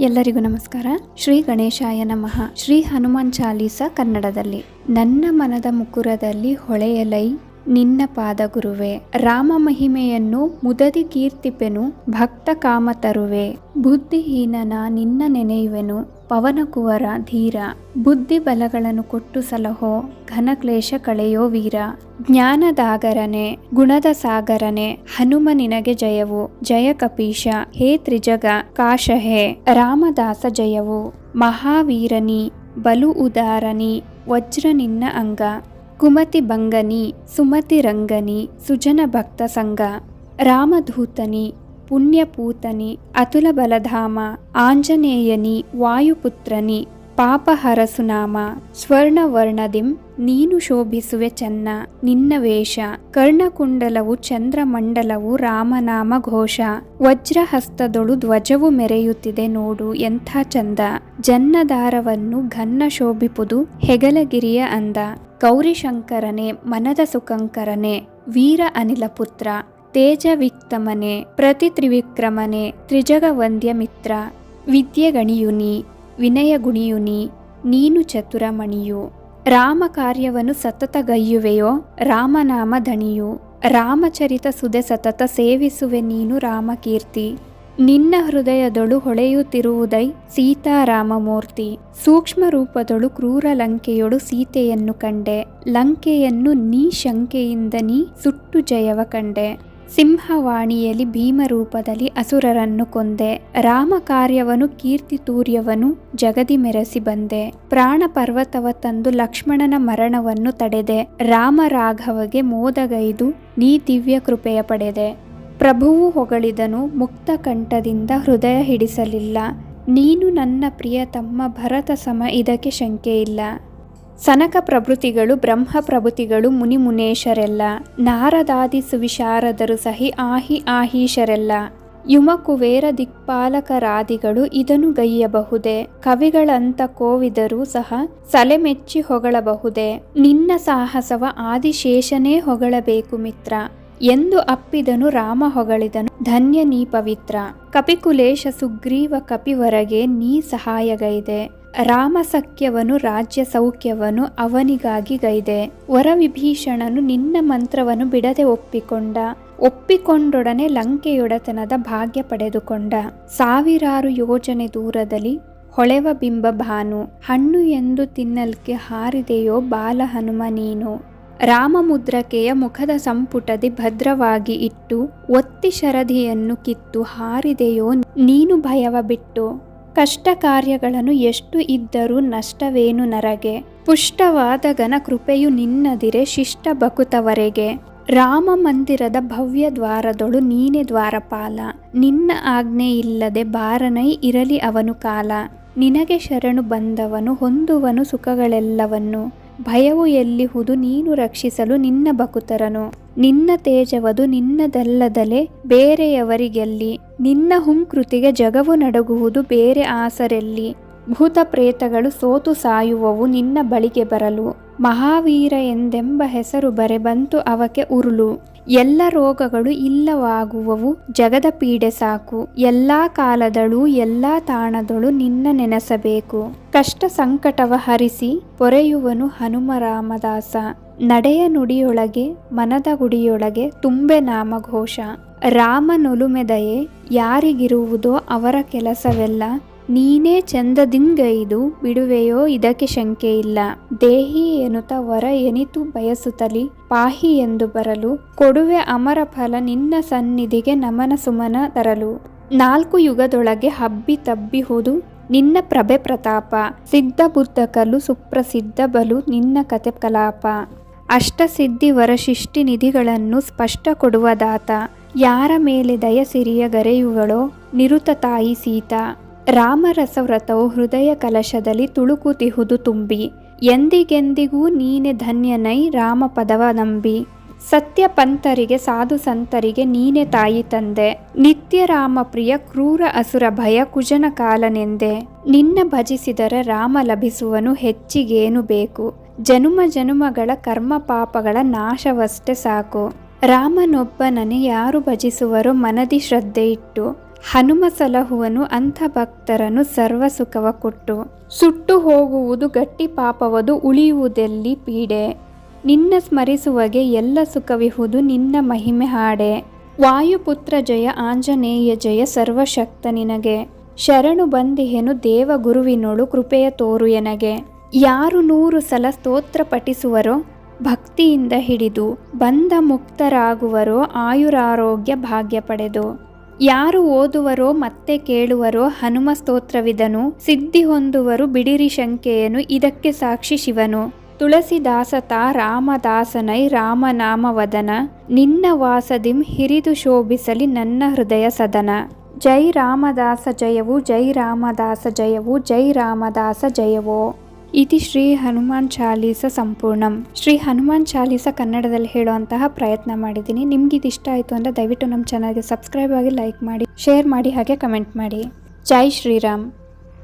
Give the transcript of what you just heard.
ಎಲ್ಲರಿಗೂ ನಮಸ್ಕಾರ. ಶ್ರೀ ಗಣೇಶಾಯ ನಮಃ. ಶ್ರೀ ಹನುಮಾನ್ ಚಾಲೀಸ ಕನ್ನಡದಲ್ಲಿ. ನನ್ನ ಮನದ ಮುಕುರದಲ್ಲಿ ಹೊಳೆಯಲೈ ನಿನ್ನ ಪಾದಗುರುವೆ, ರಾಮ ಮಹಿಮೆಯನ್ನು ಮುದದಿ ಕೀರ್ತಿಪೆನು, ಭಕ್ತ ಕಾಮ ತರುವೆ. ಬುದ್ಧಿಹೀನನ ನಿನ್ನ ನೆನೆಯುವೆನು, ಪವನ ಕುವರ ಧೀರ. ಬುದ್ಧಿ ಬಲಗಳನ್ನು ಕೊಟ್ಟು ಸಲಹೋ, ಘನ ಕ್ಲೇಶ ಕಳೆಯೋ ವೀರ. ಜ್ಞಾನದಾಗರನೆ, ಗುಣದ ಸಾಗರನೆ, ಹನುಮ ನಿನಗೆ ಜಯವು. ಜಯ ಕಪೀಶ, ಹೇ ತ್ರಿಜಗ, ಕಾಶಹೇ, ರಾಮದಾಸ ಜಯವು. ಮಹಾವೀರನಿ, ಬಲು ಉದಾರನಿ, ವಜ್ರ ನಿನ್ನ ಅಂಗ. ಕುಮತಿ ಭಂಗನಿ ಸುಮತಿ ರಂಗನಿ ಸುಜನ ಭಕ್ತ ಸಂಗ ರಾಮಧೂತನಿ ಪುಣ್ಯಪೂತನಿ ಅತುಲ ಬಲಧಾಮ ಆಂಜನೇಯನಿ ವಾಯುಪುತ್ರನಿ ಪಾಪಹರಸುನಾಮ, ಸ್ವರ್ಣವರ್ಣದಿಂ, ನೀನು ಶೋಭಿಸುವೆ ಚೆನ್ನ, ನಿನ್ನ ವೇಷ, ಕರ್ಣಕುಂಡಲವು ಚಂದ್ರಮಂಡಲವು ರಾಮನಾಮ ಘೋಷ, ವಜ್ರಹಸ್ತದೊಳು ಧ್ವಜವು ಮೆರೆಯುತ್ತಿದೆ ನೋಡು ಎಂಥ ಚಂದ. ಜನ್ನದಾರವನ್ನು ಘನ್ನ ಶೋಭಿಪುದು ಹೆಗಲಗಿರಿಯ ಅಂದ. ಗೌರಿಶಂಕರನೆ, ಮನದ ಸುಖಂಕರನೆ ವೀರ ಅನಿಲ ಪುತ್ರ, ತೇಜವಿಕ್ತಮನೆ, ಪ್ರತಿ ತ್ರಿವಿಕ್ರಮನೆ, ತ್ರಿಜಗವಂದ್ಯ ಮಿತ್ರ, ವಿದ್ಯೆಗಣಿಯುನಿ. ವಿನಯ ಗುಣಿಯುನಿ, ನೀನು ಚತುರಮಣಿಯು. ರಾಮ ಕಾರ್ಯವನ್ನು ಸತತಗೈಯುವೆಯೋ ರಾಮನಾಮ ಧಣಿಯು. ರಾಮಚರಿತ ಸುದೆ ಸತತ ಸೇವಿಸುವೆ ನೀನು ರಾಮಕೀರ್ತಿ. ನಿನ್ನ ಹೃದಯದೊಳು ಹೊಳೆಯುತ್ತಿರುವುದೈ ಸೀತಾರಾಮಮೂರ್ತಿ. ಸೂಕ್ಷ್ಮ ರೂಪದೊಳು ಕ್ರೂರ ಲಂಕೆಯೊಳು ಸೀತೆಯನ್ನು ಕಂಡೆ. ಲಂಕೆಯನ್ನು ನೀ ಶಂಕೆಯಿಂದ ನೀ ಸುಟ್ಟು ಜಯವ ಕಂಡೆ. ಸಿಂಹವಾಣಿಯಲ್ಲಿ ಭೀಮರೂಪದಲ್ಲಿ ಅಸುರರನ್ನು ಕೊಂದೆ, ರಾಮ ಕಾರ್ಯವನು ಕೀರ್ತಿ ತೂರ್ಯವನು ಜಗದಿ ಮೆರೆಸಿ ಬಂದೆ. ಪ್ರಾಣ ಪರ್ವತವ ತಂದು ಲಕ್ಷ್ಮಣನ ಮರಣವನ್ನು ತಡೆದೆ ರಾಮ ರಾಘವಗೆ ಮೋದಗೈದು ನೀ ದಿವ್ಯ ಕೃಪೆಯ ಪಡೆದೆ. ಪ್ರಭುವು ಹೊಗಳಿದನು ಮುಕ್ತ ಕಂಠದಿಂದ ಹೃದಯ ಹಿಡಿಸಲಿಲ್ಲ. ನೀನು ನನ್ನ ಪ್ರಿಯ ತಮ್ಮ ಭರತ ಸಮ ಇದಕ್ಕೆ ಶಂಕೆಯಿಲ್ಲ. ಸನಕ ಪ್ರಭೃತಿಗಳು, ಬ್ರಹ್ಮ ಪ್ರಭೃತಿಗಳು, ಮುನಿ ಮುನೇಶರೆಲ್ಲ, ನಾರದಾದಿ ಸುವಿಶಾರದರು ಸಹಿ ಆಹಿ ಆಹೀಶರೆಲ್ಲ, ಯುಮ ಕುಬೇರ ದಿಕ್ಪಾಲಕರಾದಿಗಳು ಇದನ್ನು ಗೈಯಬಹುದೇ? ಕವಿಗಳಂತ ಕೋವಿದರೂ ಸಹ ಸಲೆಮೆಚ್ಚಿ ಹೊಗಳಬಹುದೇ? ನಿನ್ನ ಸಾಹಸವ ಆದಿಶೇಷನೇ ಹೊಗಳಬೇಕು ಮಿತ್ರ. ಎಂದು ಅಪ್ಪಿದನು ರಾಮ ಹೊಗಳಿದನು, ಧನ್ಯ ನೀ ಪವಿತ್ರ. ಕಪಿಕುಲೇಶ ಸುಗ್ರೀವ ಕಪಿವರಗೆ ನೀ ಸಹಾಯಗೈದೆ. ರಾಮ ಸಖ್ಯವನು ರಾಜ್ಯ ಸೌಖ್ಯವನು ಅವನಿಗಾಗಿ ಗೈದೆ. ವರವಿಭೀಷಣನು ನಿನ್ನ ಮಂತ್ರವನ್ನು ಬಿಡದೆ ಒಪ್ಪಿಕೊಂಡ. ಒಪ್ಪಿಕೊಂಡೊಡನೆ ಲಂಕೆಯೊಡತನದ ಭಾಗ್ಯ ಪಡೆದುಕೊಂಡ. ಸಾವಿರಾರು ಯೋಜನೆ ದೂರದಲ್ಲಿ ಹೊಳೆವ ಬಿಂಬ ಭಾನು. ಹಣ್ಣು ಎಂದು ತಿನ್ನಲ್ಕೆ ಹಾರಿದೆಯೋ ಬಾಲ ಹನುಮ ನೀನು. ರಾಮಮುದ್ರಕೆಯ ಮುಖದ ಸಂಪುಟದಿ ಭದ್ರವಾಗಿ ಇಟ್ಟು, ಒತ್ತಿ ಶರಧಿಯನ್ನು ಕಿತ್ತು ಹಾರಿದೆಯೋ ನೀನು ಭಯವ ಬಿಟ್ಟು. ಕಷ್ಟ ಕಾರ್ಯಗಳನ್ನು ಎಷ್ಟು ಇದ್ದರೂ ನಷ್ಟವೇನು ನರಗೆ. ಪುಷ್ಟವಾದ ಘನ ಕೃಪೆಯು ನಿನ್ನದಿರೆ ಶಿಷ್ಟ ಬಕುತವರೆಗೆ ರಾಮ ಮಂದಿರದ ಭವ್ಯ ದ್ವಾರದೊಳು ನೀನೆ ದ್ವಾರಪಾಲ. ನಿನ್ನ ಆಜ್ಞೆ ಇಲ್ಲದೆ ಬಾರನೈ ಇರಲಿ ಅವನು ಕಾಲ. ನಿನಗೆ ಶರಣು ಬಂದವನು, ಹೊಂದುವನು ಸುಖಗಳೆಲ್ಲವನ್ನು. ಭಯವು ಎಲ್ಲಿಹುದು ನೀನು ರಕ್ಷಿಸಲು ನಿನ್ನ ಬಕುತರನು. ನಿನ್ನ ತೇಜವದು ನಿನ್ನದಲ್ಲದಲೆ ಬೇರೆಯವರಿಗೆಲ್ಲಿ. ನಿನ್ನ ಹುಂಕೃತಿಗೆ ಜಗವು ನಡಗುವುದು ಬೇರೆ ಆಸರೆಲ್ಲಿ. ಭೂತ ಪ್ರೇತಗಳು ಸೋತು ಸಾಯುವವು ನಿನ್ನ ಬಳಿಗೆ ಬರಲು. ಮಹಾವೀರ ಎಂದೆಂಬ ಹೆಸರು ಬರೆ ಬಂತು ಅವಕ್ಕೆ ಉರುಳು ಎಲ್ಲ ರೋಗಗಳು ಇಲ್ಲವಾಗುವವು, ಜಗದ ಪೀಡೆ ಸಾಕು. ಎಲ್ಲಾ ಕಾಲದಳು ಎಲ್ಲಾ ತಾಣದಳು ನಿನ್ನ ನೆನೆಸಬೇಕು. ಕಷ್ಟ ಸಂಕಟವ ಹರಿಸಿ ಪೊರೆಯುವನು ಹನುಮರಾಮದಾಸ. ನಡೆಯ ನುಡಿಯೊಳಗೆ, ಮನದ ಗುಡಿಯೊಳಗೆ ತುಂಬೆ ನಾಮಘೋಷ. ರಾಮನೊಲುಮೆದಯೆ ಯಾರಿಗಿರುವುದೋ ಅವರ ಕೆಲಸವೆಲ್ಲ ನೀನೇ ಚಂದದಿಂಗೈದು ಬಿಡುವೆಯೋ ಇದಕ್ಕೆ ಶಂಕೆಯಿಲ್ಲ ದೇಹಿ ಎನ್ನುತ್ತ ವರ ಎನಿತು ಬಯಸುತ್ತಲಿ ಪಾಹಿ ಎಂದು ಬರಲು, ಕೊಡುವೆ ಅಮರ ಫಲ ನಿನ್ನ ಸನ್ನಿಧಿಗೆ ನಮನ ಸುಮನ ತರಲು. ನಾಲ್ಕು ಯುಗದೊಳಗೆ ಹಬ್ಬಿ ತಬ್ಬಿಹುದು ನಿನ್ನ ಪ್ರಭೆ ಪ್ರತಾಪ, ಸಿದ್ಧ ಬುದ್ಧಕಲು ಸುಪ್ರಸಿದ್ಧ ಬಲು ನಿನ್ನ ಕತೆ ಕಲಾಪ. ಅಷ್ಟಸಿದ್ಧಿ ವರಶಿಷ್ಟಿ ನಿಧಿಗಳನ್ನು ಸ್ಪಷ್ಟ ಕೊಡುವ ದಾತ, ಯಾರ ಮೇಲೆ ದಯ ಸಿರಿಯ ಗರೆಯುಗಳೋ ನಿರುತ ತಾಯಿ ಸೀತಾ. ರಾಮರಸವ್ರತವು ಹೃದಯ ಕಲಶದಲ್ಲಿ ತುಳುಕುತಿಹುದು ತುಂಬಿ, ಎಂದಿಗೆಂದಿಗೂ ನೀನೆ ಧನ್ಯನೈ ರಾಮ ಪದವ ನಂಬಿ. ಸತ್ಯ ಪಂಥರಿಗೆ ಸಾಧು ಸಂತರಿಗೆ ನೀನೆ ತಾಯಿ ತಂದೆ. ನಿತ್ಯ ರಾಮ ಪ್ರಿಯ ಕ್ರೂರ ಅಸುರ ಭಯ ಕುಜನ ಕಾಲನೆಂದೆ. ನಿನ್ನ ಭಜಿಸಿದರೆ ರಾಮ ಲಭಿಸುವನು ಹೆಚ್ಚಿಗೇನು ಬೇಕು? ಜನುಮ ಜನುಮಗಳ ಕರ್ಮ ಪಾಪಗಳ ನಾಶವಷ್ಟೇ ಸಾಕು. ರಾಮನೊಬ್ಬನನೆ ಯಾರು ಭಜಿಸುವರೋ ಮನದಿ ಶ್ರದ್ಧೆ ಇಟ್ಟು ಹನುಮ ಸಲಹುವನು ಅಂಥ ಭಕ್ತರನು ಸರ್ವ ಸುಖವ ಕೊಟ್ಟು, ಸುಟ್ಟು ಹೋಗುವುದು ಗಟ್ಟಿ ಪಾಪವದು, ಉಳಿಯುವುದೆಲ್ಲಿ ಪೀಡೆ? ನಿನ್ನ ಸ್ಮರಿಸುವಗೆ ಎಲ್ಲ ಸುಖವಿಹುದು, ನಿನ್ನ ಮಹಿಮೆ ಹಾಡೆ. ವಾಯುಪುತ್ರ ಜಯ, ಆಂಜನೇಯ ಜಯ, ಸರ್ವಶಕ್ತ ನಿನಗೆ. ಶರಣು ಬಂದಿಹೆನು ದೇವ ಗುರುವಿನೊಳು ಕೃಪೆಯ ತೋರು ಎನಗೆ. ಯಾರು ನೂರು ಸಲ ಸ್ತೋತ್ರ ಪಠಿಸುವರೋ, ಭಕ್ತಿಯಿಂದ ಹಿಡಿದು ಬಂದ ಮುಕ್ತರಾಗುವರೋ ಆಯುರಾರೋಗ್ಯ ಭಾಗ್ಯ ಪಡೆದು. ಯಾರು ಓದುವರೋ ಮತ್ತೆ ಕೇಳುವರೋ ಹನುಮ ಸ್ತೋತ್ರವಿದನು, ಸಿದ್ಧಿ ಹೊಂದುವರು ಬಿಡಿರಿ ಶಂಕೆಯನು, ಇದಕ್ಕೆ ಸಾಕ್ಷಿ ಶಿವನು. ತುಳಸಿದಾಸತ ರಾಮದಾಸನೈ ರಾಮನಾಮವದನ ನಿನ್ನ ವಾಸದಿಂ ಹಿರಿದು ಶೋಭಿಸಲಿ ನನ್ನ ಹೃದಯ ಸದನ. ಜೈ ರಾಮದಾಸ ಜಯವು, ಜೈ ರಾಮದಾಸ ಜಯವು, ಜೈ ರಾಮದಾಸ ಜಯವೋ. ಇತಿ ಶ್ರೀ ಹನುಮಾನ್ ಚಾಲೀಸ ಸಂಪೂರ್ಣಂ. ಶ್ರೀ ಹನುಮಾನ್ ಚಾಲೀಸ ಕನ್ನಡದಲ್ಲಿ ಹೇಳುವಂತಹ ಪ್ರಯತ್ನ ಮಾಡಿದ್ದೀನಿ. ನಿಮ್ಗೆ ಇದು ಇಷ್ಟ ಆಯಿತು ಅಂದರೆ ದಯವಿಟ್ಟು ನಮ್ಮ ಚಾನಲ್ಗೆ ಸಬ್ಸ್ಕ್ರೈಬ್ ಆಗಿ ಲೈಕ್ ಮಾಡಿ ಶೇರ್ ಮಾಡಿ, ಹಾಗೆ ಕಮೆಂಟ್ ಮಾಡಿ. ಜೈ ಶ್ರೀರಾಮ್.